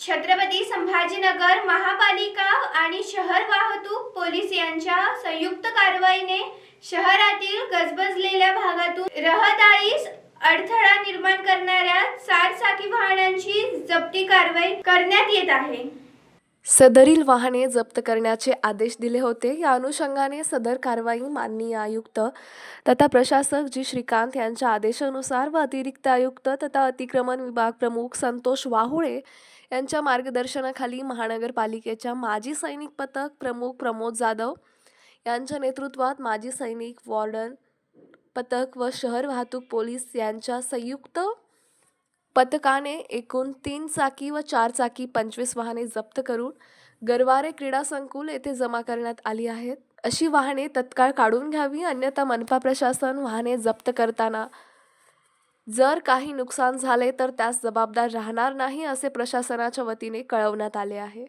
छत्रपती संभाजीनगर महापालिका आणि शहर वाहतूक पोलीस यांच्या संयुक्त कारवाईने शहरातील गजबजलेल्या भागातून रहदारीस अडथळा निर्माण करणाऱ्या चारचाकी वाहनांची जप्ती कारवाई करण्यात येत आहे. सदरील वाहने जप्त करण्याचे आदेश दिले होते. या अनुषंगाने सदर कारवाई माननीय आयुक्त तथा प्रशासक जी. श्रीकांत यांच्या आदेशानुसार व अतिरिक्त आयुक्त तथा अतिक्रमण विभाग प्रमुख संतोष वाहुळे यांच्या मार्गदर्शनाखाली महानगरपालिकेच्या माजी सैनिक पथक प्रमुख प्रमोद जाधव यांच्या नेतृत्वात माजी सैनिक वॉर्डन पथक व शहर वाहतूक पोलीस यांच्या संयुक्त पथकाने एकूण तीन चाकी व चार चाकी पंचवीस वाहने जप्त करून गरवारे क्रीडा संकुल येथे जमा करण्यात आली आहेत. अशी वाहने तत्काळ काढून घ्यावी अन्यथा मनपा प्रशासन वाहने जप्त करताना जर काही नुकसान झाले तर त्यास जबाबदार राहणार नाही असे प्रशासनाच्या वतीने कळवण्यात आले आहे.